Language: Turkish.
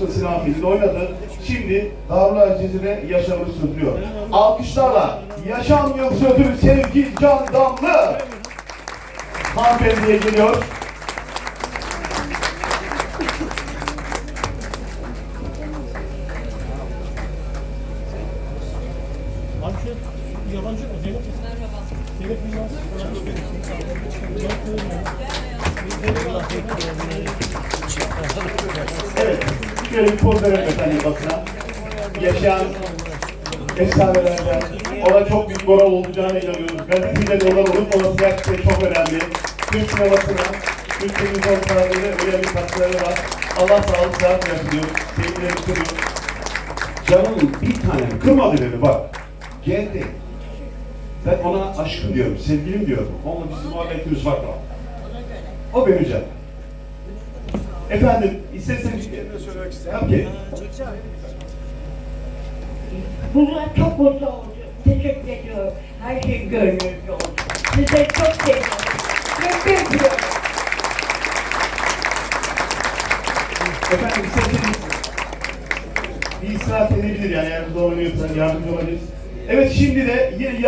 Başka sinema filminde oynadı. Şimdi Darül Aziz'de yaşamını sürdürüyor. Alkışlarla Yaşam Yıldız Ödülü Sevgi Can Damlı hanımefendiye geliyor. Yabancı mı? Zeynep şöyle bir poz verelim efendim basına. Yaşayan efsanelerden, ona çok büyük moral olacağına inanıyoruz. Gazetecilerin onları unutmaması gerçekten çok önemli. Türk sinemasına, Türk televizyon kanallarına öyle bir katkıları var. Allah sağlık sıhhat versin diyoruz. Sevgilerimi. Canım bir tane kırmadı beni bak. Geldi. Ben ona aşkım diyorum, sevgilim diyorum. Onunla bizim muhabbetimiz var. O benim canım. Efendim, isterseniz söylemek isterim ki, Bunlar çok mutlu oldum. Teşekkür ediyorum. Her şey gönlünüzce oldu. Size çok seviyorum. Çok öpüyorum. efendim isterseniz bir istirahat edebilir yani eğer zorlanıyorsan yardımcı olabiliriz. Evet şimdi de yine